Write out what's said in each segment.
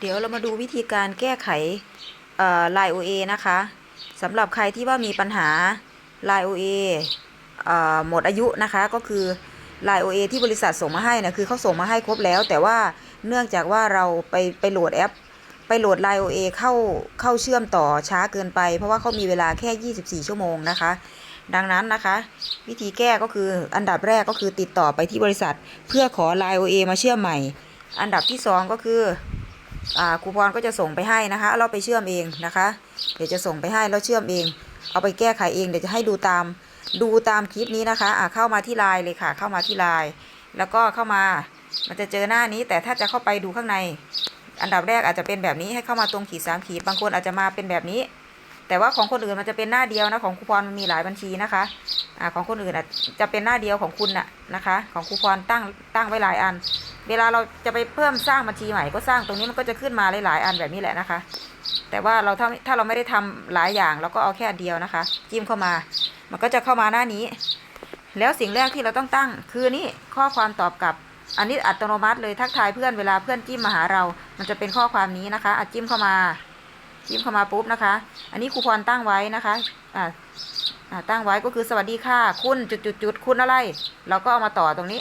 เดี๋ยวเรามาดูวิธีการแก้ไขลน์ OA นะคะสำหรับใครที่ว่ามีปัญหาลน์ OA เอหมดอายุนะคะก็คือลน์ OA ที่บริษัทส่งมาให้นะคือเขาส่งมาให้ครบแล้ว แต่ว่าเนื่องจากว่าเราไปไปโหลดแอป ไปโหลดลน์ OA เข้าเข้าเชื่อมต่อช้าเกินไป เพราะว่าเขามีเวลาแค่ 24 ชั่วโมงนะคะ ดังนั้นนะคะ วิธีแก้ก็คืออันดับแรกก็คือติดต่อไปที่บริษัท เพื่อขอลน์ OA มาเชื่อมใหม่ อันดับที่สองก็คือ ครูพรก็จะส่งไปให้นะคะ เราไปเชื่อมเองนะคะ เดี๋ยวจะส่งไปให้เราเชื่อมเอง เอาไปแก้ไขเองเดี๋ยวจะให้ดูตามดูตามคลิปนี้นะคะอ่าเข้ามาที่ไลน์เลยค่ะ เข้ามาที่ไลน์แล้วก็เข้ามามันจะเจอหน้านี้ แต่ถ้าจะเข้าไปดูข้างใน อันดับแรกอาจจะเป็นแบบนี้ให้เข้ามาตรงขีดสามขีดบางคนอาจจะมาเป็นแบบนี้ แต่ว่าของคนอื่นมันจะเป็นหน้าเดียวนะของครูพรมันมีหลายบัญชีนะคะอ่าของคนอื่นอะจะเป็นหน้าเดียวของคุณน่ะนะคะ ของครูพรตั้งตั้งไว้หลายอัน เวลาเราจะไปเพิ่มสร้างบัญชีใหม่ก็สร้างตรงนี้มันก็จะขึ้นมาหลายๆอันแบบนี้แหละนะคะ แต่ว่าเราถ้าถ้าเราไม่ได้ทำหลายอย่างเราก็เอาแค่อันเดียวนะคะ จิ้มเข้ามา มันก็จะเข้ามาหน้านี้ แล้วสิ่งแรกที่เราต้องตั้งคือนี่ข้อความตอบกลับ อันนี้อัตโนมัติเลยทักทายเพื่อนเวลาเพื่อนจิ้มมาหาเรา มันจะเป็นข้อความนี้นะคะอะจิ้มเข้ามา จิ้มเข้ามาปุ๊บนะคะ อันนี้ครูพรตั้งไว้นะคะอ่าอ่าตั้งไว้ก็คือสวัสดีค่ะ คุณจุดจุดจุดคุณอะไร เราก็เอามาต่อตรงนี้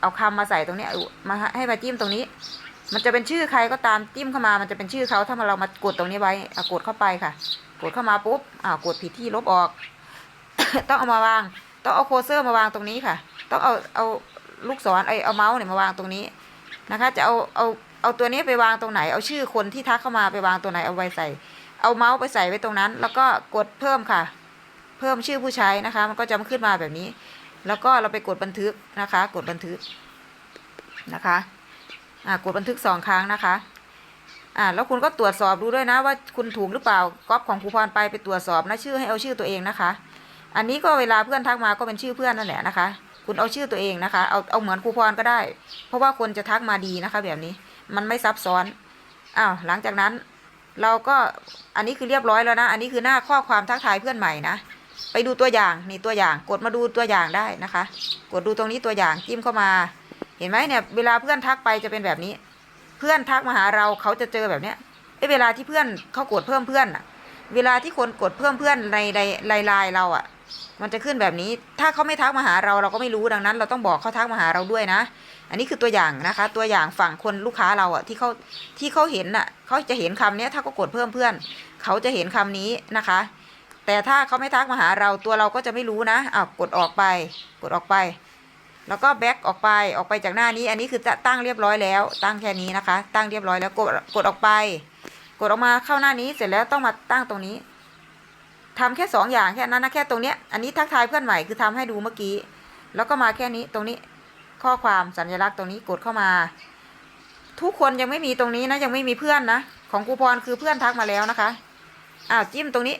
เอาคำมาใส่ตรงนี้มาให้มาจิ้มตรงนี้ มันจะเป็นชื่อใครก็ตามจิ้มเข้ามา มันจะเป็นชื่อเขาถ้ามาเรามากดตรงนี้ไว้อะกดเข้าไปค่ะ กดเข้ามาปุ๊บอ่ากดผิดที่ลบออก ต้องเอามาวาง ต้องเอาโคเซอร์มาวางตรงนี้ค่ะ ต้องเอาเอาลูกศรไอเอาเมาส์เนี่ยมาวางตรงนี้นะคะ จะเอาเอาเอาตัวนี้ไปวางตรงไหน เอาชื่อคนที่ทักเข้ามาไปวางตัวไหนเอาไว้ใส่ เอาเมาส์ไปใส่ไว้ตรงนั้น แล้วก็กดเพิ่มค่ะ เพิ่มชื่อผู้ใช้นะคะ มันก็จะขึ้นมาแบบนี้ แล้วก็เราไปกดบันทึกนะคะ กดบันทึกนะคะอ่ากดบันทึกสองครั้งนะคะอ่าแล้วคุณก็ตรวจสอบดูด้วยนะว่าคุณถูกหรือเปล่าก๊อปของครูพรไปไปตรวจสอบนะชื่อให้เอาชื่อตัวเองนะคะ อันนี้ก็เวลาเพื่อนทักมาก็เป็นชื่อเพื่อนนั่นแหละนะคะ คุณเอาชื่อตัวเองนะคะเอาเอาเหมือนครูพรก็ได้ เพราะว่าคนจะทักมาดีนะคะแบบนี้มันไม่ซับซ้อนอ้าวหลังจากนั้นเราก็อันนี้คือเรียบร้อยแล้วนะ อันนี้คือหน้าข้อความทักทายเพื่อนใหม่นะ ไปดูตัวอย่างนี่ตัวอย่างกดมาดูตัวอย่างได้นะคะ กดดูตรงนี้ตัวอย่างจิ้มเข้ามา เห็นไหมเนี่ยเวลาเพื่อนทักไปจะเป็นแบบนี้ เพื่อนทักมาหาเราเขาจะเจอแบบเนี้ยไอ้เวลาที่เพื่อนเขากดเพิ่มเพื่อนอะเวลาที่คนกดเพิ่มเพื่อนในในไลน์เราอะมันจะขึ้นแบบนี้ ถ้าเขาไม่ทักมาหาเราเราก็ไม่รู้ดังนั้น เราต้องบอกเขาทักมาหาเราด้วยนะ อันนี้คือตัวอย่างนะคะ ตัวอย่างฝั่งคนลูกค้าเราอะที่เขาที่เขาเห็นน่ะเขาจะเห็นคำเนี้ยถ้าเขากดเพิ่มเพื่อน เขาจะเห็นคำนี้นะคะ แต่ถ้าเขาไม่ทักมาหาเราตัวเราก็จะไม่รู้นะอ้าวกดออกไป กดออกไป แล้วก็แบ็กออกไปออกไปจากหน้านี้ อันนี้คือจะตั้งเรียบร้อยแล้ว ตั้งแค่นี้นะคะ ตั้งเรียบร้อยแล้วกดกดออกไป กดออกมาเข้าหน้านี้เสร็จแล้วต้องมาตั้งตรงนี้ทำแค่สองอย่างแค่นั้นนะแค่ตรงเนี้ยอันนี้ทักทายเพื่อนใหม่คือทำให้ดูเมื่อกี้ แล้วก็มาแค่นี้ตรงนี้ข้อความสัญลักษณ์ตรงนี้กดเข้ามา ทุกคนยังไม่มีตรงนี้นะยังไม่มีเพื่อนนะของครูพรคือเพื่อนทักมาแล้วนะคะอ้าวจิ้มตรงนี้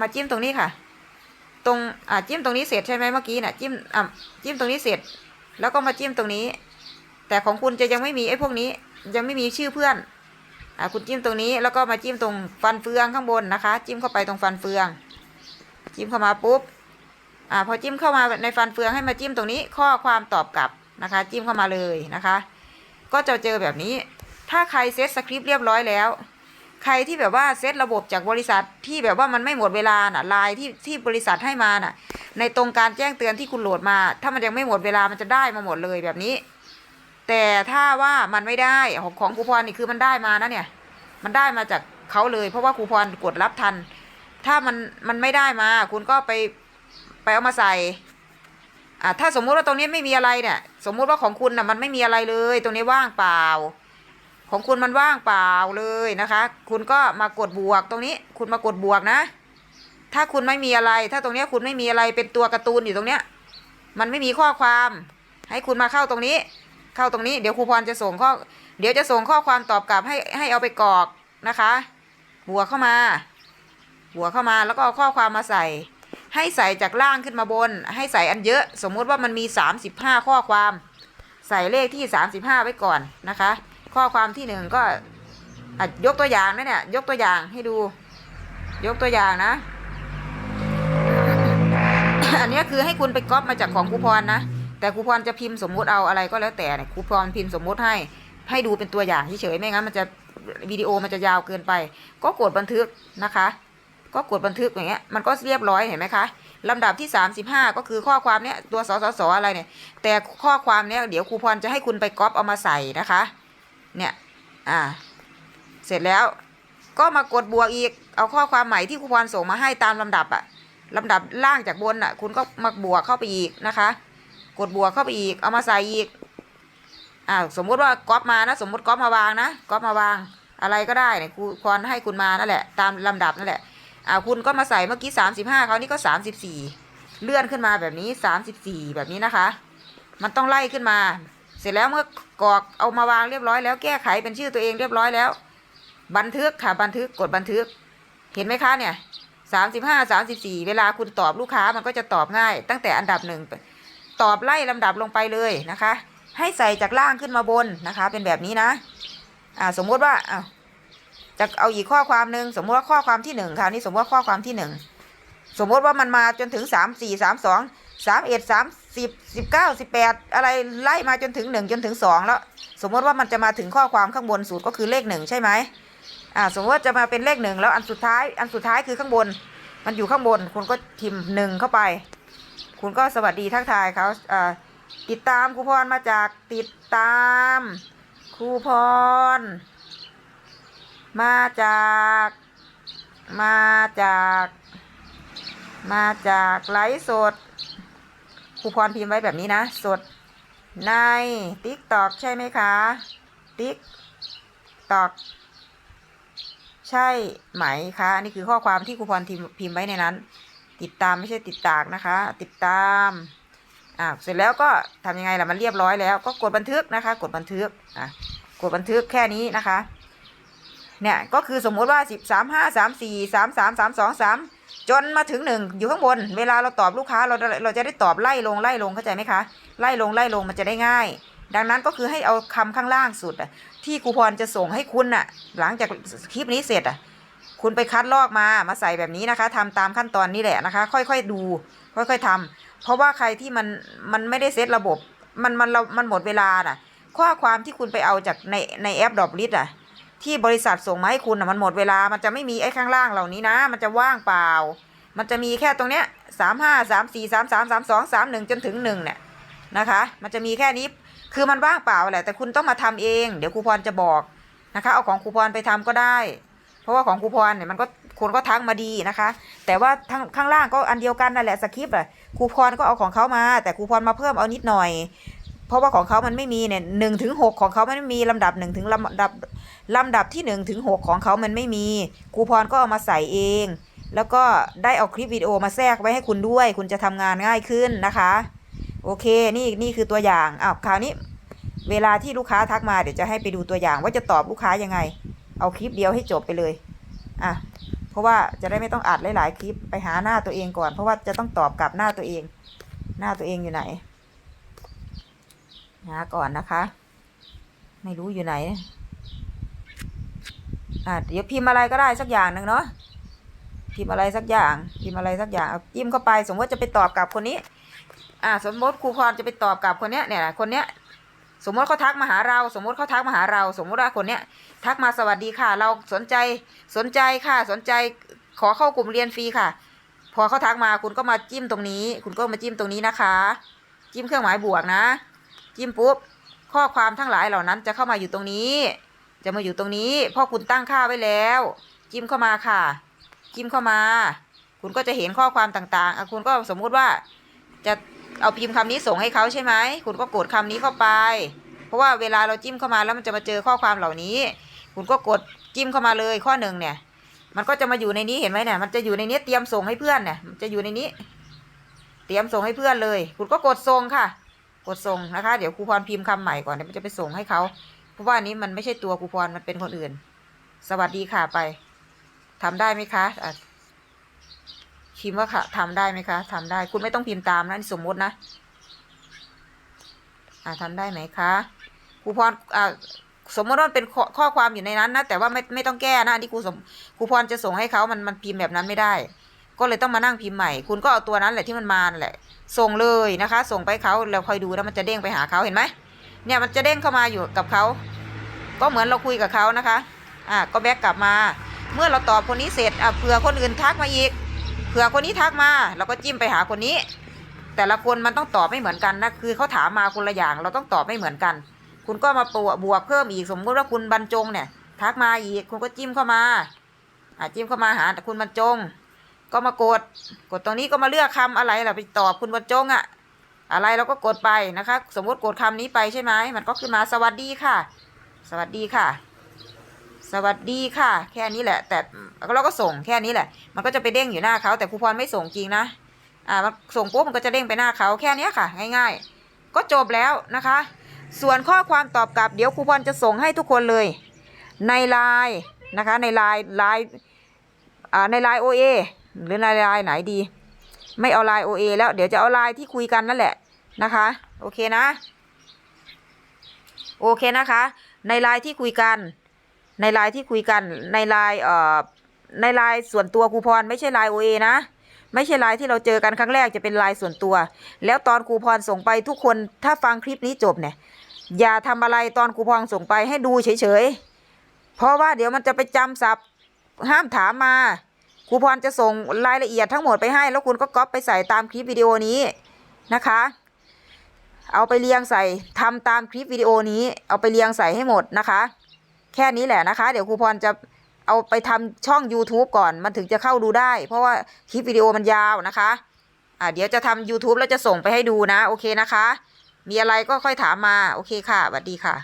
มาจิ้มตรงนี้ค่ะ ตรงอ่าจิ้มตรงนี้เสร็จใช่ไหมเมื่อกี้น่ะจิ้มอ่าจิ้มตรงนี้เสร็จ แล้วก็มาจิ้มตรงนี้ แต่ของคุณจะยังไม่มีไอ้พวกนี้ยังไม่มีชื่อเพื่อนอ่าคุณจิ้มตรงนี้แล้วก็มาจิ้มตรงฟันเฟืองข้างบนนะคะ จิ้มเข้าไปตรงฟันเฟือง จิ้มเข้ามาปุ๊บอ่าพอจิ้มเข้ามาในฟันเฟืองให้มาจิ้มตรงนี้ข้อความตอบกลับนะคะ จิ้มเข้ามาเลยนะคะ ก็จะเจอแบบนี้ ถ้าใครเซตสคริปต์เรียบร้อยแล้ว ใครที่แบบว่าเซตระบบจากบริษัทที่แบบว่ามันไม่หมดเวลาน่ะไลน์ที่ที่บริษัทให้มาน่ะ ในตรงการแจ้งเตือนที่คุณโหลดมา ถ้ามันยังไม่หมดเวลามันจะได้มาหมดเลยแบบนี้ แต่ถ้าว่ามันไม่ได้ของของครูพรนี่คือมันได้มานะเนี่ย มันได้มาจากเขาเลย เพราะว่าครูพรกดรับทัน ถ้ามันมันไม่ได้มา คุณก็ไปไปเอามาใส่อ่าถ้าสมมุติว่าตรงนี้ไม่มีอะไรเนี่ย สมมุติว่าของคุณน่ะมันไม่มีอะไรเลย ตรงนี้ว่างเปล่า ของคุณมันว่างเปล่าเลยนะคะ คุณก็มากดบวกตรงนี้ คุณมากดบวกนะ ถ้าคุณไม่มีอะไร ถ้าตรงนี้คุณไม่มีอะไรเป็นตัวการ์ตูนอยู่ตรงเนี้ย มันไม่มีข้อความ ให้คุณมาเข้าตรงนี้ เข้าตรงนี้ เดี๋ยวครูพรจะส่งข้อ เดี๋ยวจะส่งข้อความตอบกลับให้ให้เอาไปกรอกนะคะ บวกเข้ามา บวกเข้ามาแล้วก็เอาข้อความมาใส่ ให้ใส่จากล่างขึ้นมาบน ให้ใส่อันเยอะ สมมุติว่ามันมี 35 ข้อความ ใส่เลขที่ 35 ไว้ก่อนนะคะ ข้อความที่หนึ่งก็อะยกตัวอย่างนะเนี่ย ยกตัวอย่างให้ดู ยกตัวอย่างนะ อันนี้คือให้คุณไปก๊อปมาจากของครูพรนะ แต่ครูพรจะพิมพ์สมมุติเอาอะไรก็แล้วแต่เนี่ยครูพรพิมพ์สมมุติให้ ให้ดูเป็นตัวอย่างเฉยๆไม่งั้นมันจะวิดีโอมันจะยาวเกินไป ก็กดบันทึกนะคะ ก็กดบันทึกอย่างเงี้ยมันก็เรียบร้อยเห็นไหมคะลำดับที่ 35 ก็คือข้อความเนี้ยตัวสสสอะไรเนี่ย แต่ข้อความเนี้ยเดี๋ยวครูพรจะให้คุณไปก๊อปเอามาใส่นะคะ เนี่ยอ่าเสร็จแล้วก็มากดบวกอีก เอาข้อความใหม่ที่ครูพรส่งมาให้ตามลำดับอะลำดับล่างจากบนอะคุณก็มาบวกเข้าไปอีกนะคะ กดบวกเข้าไปอีก เอามาใส่อีกอ่าสมมุติว่าก๊อปมานะ สมมุติก๊อปมาวางนะก๊อปมาวางอะไรก็ได้เนี่ยครูพรให้คุณมานั่นแหละ ตามลำดับนั่นแหละอ่าคุณก็มาใส่เมื่อกี้สามสิบห้าเขานี่ก็สามสิบสี่เลื่อนขึ้นมาแบบนี้สามสิบสี่แบบนี้นะคะ มันต้องไล่ขึ้นมา สร็จแล้วเมื่อกรอกเอามาวางเรียบร้อยแล้วแก้ไขเป็นชื่อตัวเองเรียบร้อยแล้ว บันทึกค่ะบันทึกกดบันทึก เห็นไหมคะเนี่ยสามสิบห้าสามสิบสี่เวลาคุณตอบลูกค้ามันก็จะตอบง่าย ตั้งแต่อันดับหนึ่งตอบไล่ลำดับลงไปเลยนะคะ ให้ใส่จากล่างขึ้นมาบนนะคะ เป็นแบบนี้นะ อ่าสมมุติว่าอ้าวจะเอาอีกข้อความหนึ่งสมมติว่าข้อความที่หนึ่งคราวนี้สมมติว่าข้อความที่หนึ่งสมมติว่ามันมาจนถึงสามสี่สามสอง สามเอ็ดสามสิบสิบเก้าสิบแปดอะไรไล่มาจนถึงหนึ่งจนถึงสองแล้ว สมมติว่ามันจะมาถึงข้อความข้างบนสุดก็คือเลขหนึ่งใช่ไหมอ่าสมมติว่าจะมาเป็นเลขหนึ่งแล้วอันสุดท้ายอันสุดท้ายคือข้างบน มันอยู่ข้างบน คุณก็พิมพ์หนึ่งเข้าไป คุณก็สวัสดีทักทายเขาอ่าติดตามครูพรมาจากติดตามครูพร มาจาก มาจาก มาจากไลฟ์สด ครูพรพิมพ์ไว้แบบนี้นะ สดในติ๊กตอกใช่ไหมคะติ๊กตอกใช่ไหมคะอันนี่คือข้อความที่ครูพรพิมพ์ไว้ในนั้น ติดตามไม่ใช่ติดตากนะคะ ติดตามอ่าเสร็จแล้วก็ทำยังไงล่ะมันเรียบร้อยแล้ว ก็กดบันทึกนะคะ กดบันทึกอะกดบันทึกแค่นี้นะคะ เนี่ยก็คือสมมุติว่าสิบสามห้าสามสี่สามสามสามสองสาม จนมาถึงหนึ่งอยู่ข้างบน เวลาเราตอบลูกค้าเราเราจะได้ตอบไล่ลงไล่ลงเข้าใจไหมคะไล่ลงไล่ลงมันจะได้ง่าย ดังนั้นก็คือให้เอาคำข้างล่างสุดอะที่ครูพรจะส่งให้คุณน่ะหลังจากคลิปนี้เสร็จอะคุณไปคัดลอกมามาใส่แบบนี้นะคะทำตามขั้นตอนนี้แหละนะคะ ค่อยๆดู ค่อยๆทำเพราะว่าใครที่มันมันไม่ได้เซตระบบ มันมันเรามันหมดเวลาน่ะ ข้อความที่คุณไปเอาจากในในแอปดอ p ลิสอะ ที่บริษัทส่งมาให้คุณอะมันหมดเวลา มันจะไม่มีไอ้ข้างล่างเหล่านี้นะ มันจะว่างเปล่า มันจะมีแค่ตรงเนี้ยสามห้าสามสี่สามสามสามสองสามหนึ่งจนถึงหนึ่งเนี่ยนะคะ มันจะมีแค่นี้ คือมันว่างเปล่าแหละ แต่คุณต้องมาทำเอง เดี๋ยวครูพรจะบอกนะคะ เอาของครูพรไปทำก็ได้ เพราะว่าของครูพรเนี่ยมันก็คนก็ทักมาดีนะคะ แต่ว่าทั้งข้างล่างก็อันเดียวกันนั่นแหละสคริปต์อะครูพรก็เอาของเขามา แต่ครูพรมาเพิ่มเอานิดหน่อย เพราะว่าของเขามันไม่มีเนี่ยหนึ่งถึงหกของเขามันไม่มีลำดับหนึ่งถึงลำดับลำดับที่หนึ่งถึงหกของเขามันไม่มีครูพรก็เอามาใส่เอง แล้วก็ได้เอาคลิปวิดีโอมาแทรกไว้ให้คุณด้วย คุณจะทำงานง่ายขึ้นนะคะ โอเคนี่นี่คือตัวอย่างอ้าวคราวนี้ เวลาที่ลูกค้าทักมาเดี๋ยวจะให้ไปดูตัวอย่าง ว่าจะตอบลูกค้ายังไง เอาคลิปเดียวให้จบไปเลยอะเพราะว่าจะได้ไม่ต้องอัดหลายๆคลิปไปหาหน้าตัวเองก่อน เพราะว่าจะต้องตอบกลับหน้าตัวเอง หน้าตัวเองอยู่ไหน หาก่อนนะคะ ไม่รู้อยู่ไหน อะเดี๋ยวพิมพ์อะไรก็ได้สักอย่างหนึ่งเนาะพิมพ์อะไรสักอย่าง พิมพ์อะไรสักอย่างอจิ้มเข้าไป สมมติว่าจะไปตอบกับคนนี้ อ่า สมมติครูพรจะไปตอบกับคนเนี้ยเนี่ยคนเนี้ยสมมติเขาทักมาหาเรา สมมติเขาทักมาหาเรา สมมติว่าคนเนี้ยทักมาสวัสดีค่ะ เราสนใจสนใจค่ะ สนใจขอเข้ากลุ่มเรียนฟรีค่ะ พอเขาทักมาคุณก็มาจิ้มตรงนี้ คุณก็มาจิ้มตรงนี้นะคะ จิ้มเครื่องหมายบวกนะ จิ้มปุ๊บ ข้อความทั้งหลายเหล่านั้นจะเข้ามาอยู่ตรงนี้ จะมาอยู่ตรงนี้เพราะคุณตั้งค่าไว้แล้ว จิ้มเข้ามาค่ะ จิ้มเข้ามา คุณก็จะเห็นข้อความต่างๆคุณก็สมมุติว่า จะเอาพิมพ์คำนี้ส่งให้เขาใช่ไหม คุณก็กดคำนี้เข้าไป เพราะว่าเวลาเราจิ้มเข้ามาแล้วมันจะมาเจอข้อความเหล่านี้ คุณก็กดจิ้มเข้ามาเลยข้อหนึ่งเนี่ย มันก็จะมาอยู่ในนี้เห็นไหมเนี่ย มันจะอยู่ในนี้เตรียมส่งให้เพื่อนเนี่ย มันจะอยู่ในนี้ เตรียมส่งให้เพื่อนเลย คุณก็กดส่งค่ะ กดส่งนะคะ เดี๋ยวครูพรพิมพ์คำใหม่ก่อนเดี๋ยวมันจะไปส่งให้เขา เพราะว่าอันนี้มันไม่ใช่ตัวครูพรมันเป็นคนอื่น สวัสดีค่ะไปทำได้ไหมคะอะพิมพ์ว่าค่ะทำได้ไหมคะทำได้คุณไม่ต้องพิมพ์ตามนะสมมตินะ อ่าทำได้ไหมคะครูพรอ่าสมมติว่าเป็นข้อความอยู่ในนั้นนะแต่ว่าไม่ไม่ต้องแก้นะอันที่ครูสมครูพรจะส่งให้เขามันมันพิมพ์แบบนั้นไม่ได้ ก็เลยต้องมานั่งพิมพ์ใหม่ คุณก็เอาตัวนั้นแหละที่มันมานแหละ ส่งเลยนะคะ ส่งไปเขาแล้วคอยดูแล้วมันจะเด้งไปหาเขาเห็นไหมเนี่ยมันจะเด้งเข้ามาอยู่กับเขา ก็เหมือนเราคุยกับเขานะคะ อะก็แบกกลับมา เมื่อเราตอบคนนี้เสร็จอะเผื่อคนอื่นทักมาอีก เผื่อคนนี้ทักมาเราก็จิ้มไปหาคนนี้ แต่ละคนมันต้องตอบไม่เหมือนกันนะ คือเขาถามมาคนละอย่าง เราต้องตอบไม่เหมือนกัน คุณก็มาปวบวกเพิ่มอีก สมมติว่าคุณบรรจงเนี่ย ทักมาอีก คุณก็จิ้มเข้ามา อะจิ้มเข้ามาหาคุณบรรจง ก็มากด กดตรงนี้ก็มาเลือกคำอะไรล่ะไปตอบคุณบรรจงอะอะไรเราก็กดไปนะคะ สมมติกดคำนี้ไปใช่ไหมมันก็ขึ้นมาสวัสดีค่ะ สวัสดีค่ะ สวัสดีค่ะ แค่นี้แหละ แต่เราก็ส่งแค่นี้แหละ มันก็จะไปเด้งอยู่หน้าเขาแต่ครูพรไม่ส่งจริงนะอ่ามันส่งปุ๊บมันก็จะเด้งไปหน้าเขาแค่นี้ค่ะ ง่าย ๆ ก็จบแล้วนะคะ ส่วนข้อความตอบกลับเดี๋ยวครูพรจะส่งให้ทุกคนเลย ในไลน์นะคะในไลน์ไลน์อ่าในไลน์โอเอ หรือในไลน์ไหนดี ไม่เอาไลน์โอเอแล้วเดี๋ยวจะเอาไลน์ที่คุยกันนั่นแหละนะคะ โอเคนะ โอเคนะคะ ในไลน์ที่คุยกัน ในไลน์ที่คุยกัน ในไลน์เอ่อในไลน์ส่วนตัวครูพรไม่ใช่ไลน์โอเอนะไม่ใช่ไลน์ที่เราเจอกันครั้งแรกจะเป็นไลน์ส่วนตัว แล้วตอนครูพรส่งไปทุกคนถ้าฟังคลิปนี้จบเนี่ย อย่าทำอะไรตอนครูพรส่งไปให้ดูเฉยๆ เพราะว่าเดี๋ยวมันจะไปจำศัพท์ห้ามถามมา ครูพรจะส่งรายละเอียดทั้งหมดไปให้ แล้วคุณก็ก๊อปไปใส่ตามคลิปวิดีโอนี้นะคะ เอาไปเรียงใส่ทำตามคลิปวิดีโอนี้ เอาไปเรียงใส่ให้หมดนะคะ แค่นี้แหละนะคะ เดี๋ยวครูพรจะเอาไปทำช่อง YouTube ก่อนมันถึงจะเข้าดูได้ เพราะว่าคลิปวิดีโอมันยาวนะคะอ่าเดี๋ยวจะทำ YouTube แล้วจะส่งไปให้ดูนะ โอเคนะคะ มีอะไรก็ค่อยถามมา โอเคค่ะสวัสดีค่ะ